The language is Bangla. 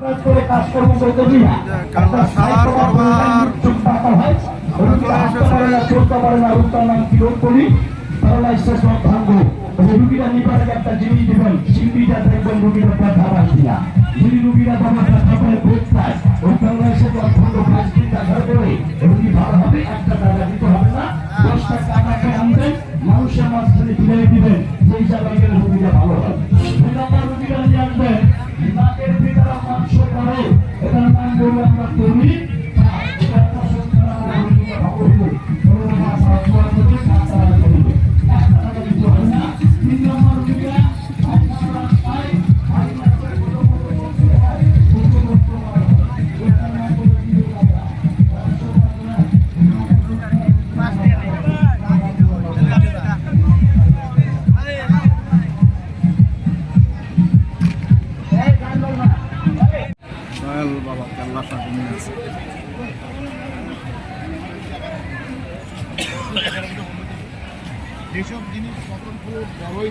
কাজ করে কাজকর্ম করতে দিই না। একটা সালার দরবার। চোখ টাকা রোগীটা হাঁটতে পারে না, চলতে পারে না, রোগটার নাম কি রোগ করি? Paralysis of ভাঙ্গ। নিপারে একটা জিনিস দিবেন, সিন্ডিটা দেখবেন রোগীটা ব্যথা পাচ্ছে যদি রোগীরা বাবা ব্যথা পায়, ভোগ পায়, ওই রোগী ভালো টাকা দিতে হবে না, দশটা আনবেন, মানুষের মাঝখানে দিবেন, সেই জায়গায় por uma família দয়াল বাবা কেল্লা সাজিয়ে আছে। যেসব জিনিস প্রকল্প বড়ই